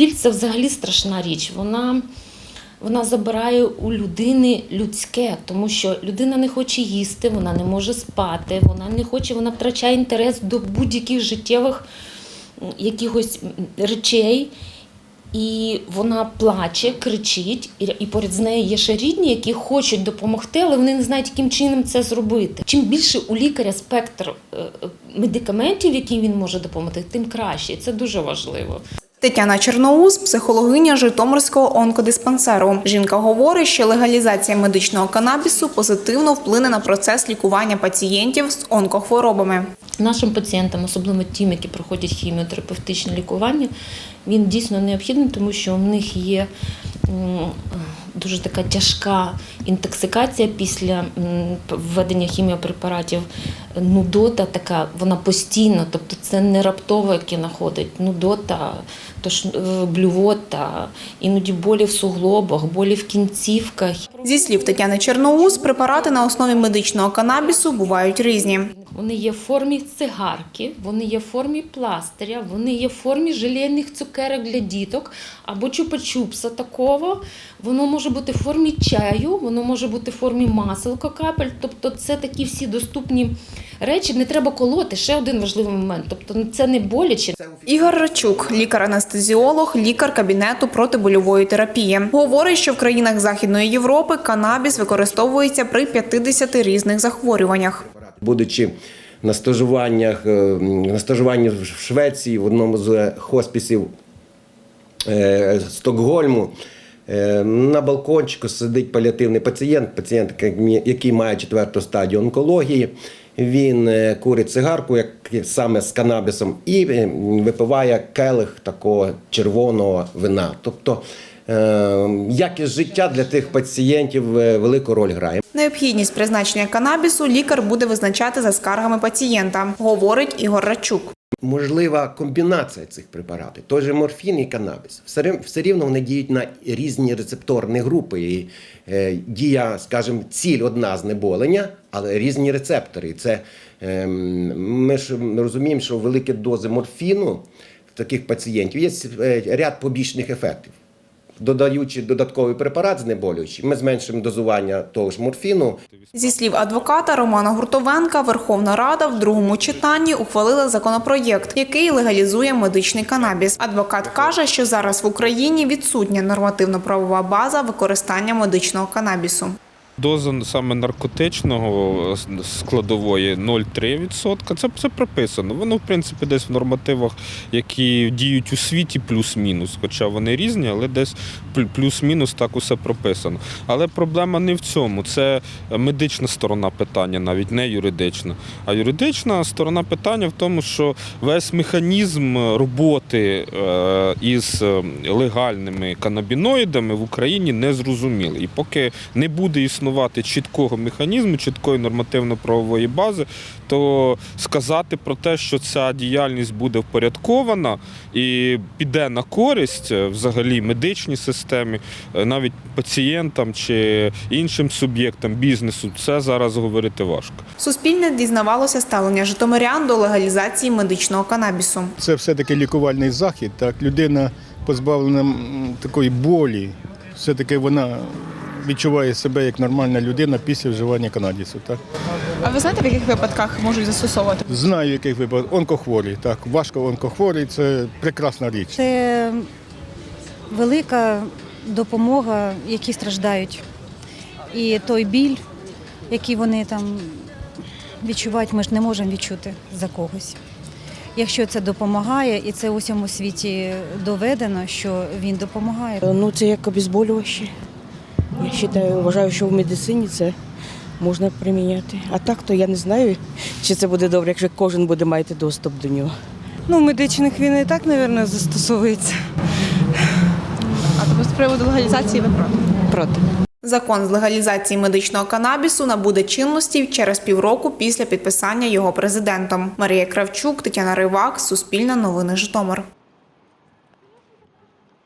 біль це взагалі страшна річ. Вона, вона забирає у людини людське, тому що людина не хоче їсти, вона не може спати, вона не хоче, вона втрачає інтерес до будь-яких життєвих якихось речей. І вона плаче, кричить, і, поряд з нею є ще рідні, які хочуть допомогти, але вони не знають, яким чином це зробити. Чим більше у лікаря спектр е, е, медикаментів, які він може допомогти, тим краще. Це дуже важливо. Тетяна Черноус, психологиня Житомирського онкодиспансеру. Жінка говорить, що легалізація медичного канабісу позитивно вплине на процес лікування пацієнтів з онкохворобами. Нашим пацієнтам, особливо тим, які проходять хіміотерапевтичне лікування, він дійсно необхідний, тому що у них є дуже така тяжка інтоксикація після введення хіміопрепаратів. Нудота така, вона постійно, тобто це не раптово, яке находить. Нудота, тож е, блювота, іноді болі в суглобах, болі в кінцівках. Зі слів Тетяни Черноус, препарати на основі медичного канабісу бувають різні. Вони є в формі цигарки, вони є в формі пластиря, вони є в формі желейних цукерок для діток або чупа-чупса такого. Воно може бути в формі чаю, воно може бути в формі маселка капель. Тобто це такі всі доступні речі. Не треба колоти. Ще один важливий момент. Тобто це не боляче. Ігор Рачук, лікар-анестезіолог, лікар кабінету протибольової терапії, говорить, що в країнах Західної Європи канабіс використовується при 50 різних захворюваннях. Будучи на стажуваннях, е, на стажуванні в Швеції в одному з хоспісів е, Стокгольму, е, на балкончику сидить паліативний пацієнт, пацієнт, який має четверту стадію онкології. Він е, курить цигарку, як саме з канабісом, і е, випиває келих такого червоного вина. Тобто е, якість життя для тих пацієнтів велику роль грає. Необхідність призначення канабісу лікар буде визначати за скаргами пацієнта, говорить Ігор Рачук. Можлива комбінація цих препаратів, той же морфін і канабіс. Все, рівно вони діють на різні рецепторні групи. І е, дія, скажімо, ціль одна знеболення, але різні рецептори. Це е, ми ж розуміємо, що великі дози морфіну в таких пацієнтів є е, ряд побічних ефектів. Додаючи додатковий препарат знеболюючий, ми зменшимо дозування того ж морфіну, Зі слів адвоката Романа Гуртовенка, Верховна Рада в другому читанні ухвалила законопроєкт, який легалізує медичний канабіс. Адвокат каже, що зараз в Україні відсутня нормативно-правова база використання медичного канабісу. Доза саме наркотичного складової 0,3%. Це, це прописано. Воно, в принципі, десь в нормативах, які діють у світі, плюс-мінус. Хоча вони різні, але десь плюс-мінус так усе прописано. Але проблема не в цьому. Це медична сторона питання, навіть не юридична. А юридична сторона питання в тому, що весь механізм роботи е, із е, легальними канабіноїдами в Україні не зрозумілий. І поки не буде існувати чіткого механізму, чіткої нормативно-правової бази, то сказати про те, що ця діяльність буде впорядкована і піде на користь е, взагалі медичній системі, е, навіть пацієнтам чи іншим суб'єктам бізнесу, це зараз говорити важко. Суспільне дізнавалося ставлення житомирян до легалізації медичного канабісу. Це все-таки лікувальний захід. Так, людина позбавлена такої болі, все-таки вона відчуває себе як нормальна людина після вживання канадісу. Так. А ви знаєте, в яких випадках можуть застосовувати? Знаю, яких випадків. Онкохворі. Так, важко онкохворі це прекрасна річ. Це велика допомога, які страждають. І той біль, який вони там відчувають, ми ж не можемо відчути за когось. Якщо це допомагає, і це у всьому світі доведено, що він допомагає. Ну, це як обезболюваще. Вважаю, вважаю, що в медицині це можна приміняти. А так то я не знаю, чи це буде добре, якщо кожен буде мати доступ до нього. Ну, в медичних він і так, мабуть, застосовується. А тобто з приводу легалізації ви проти? Проти. Закон з легалізації медичного канабісу набуде чинності через півроку після підписання його президентом. Марія Кравчук, Тетяна Ривак, Суспільне новини Житомир.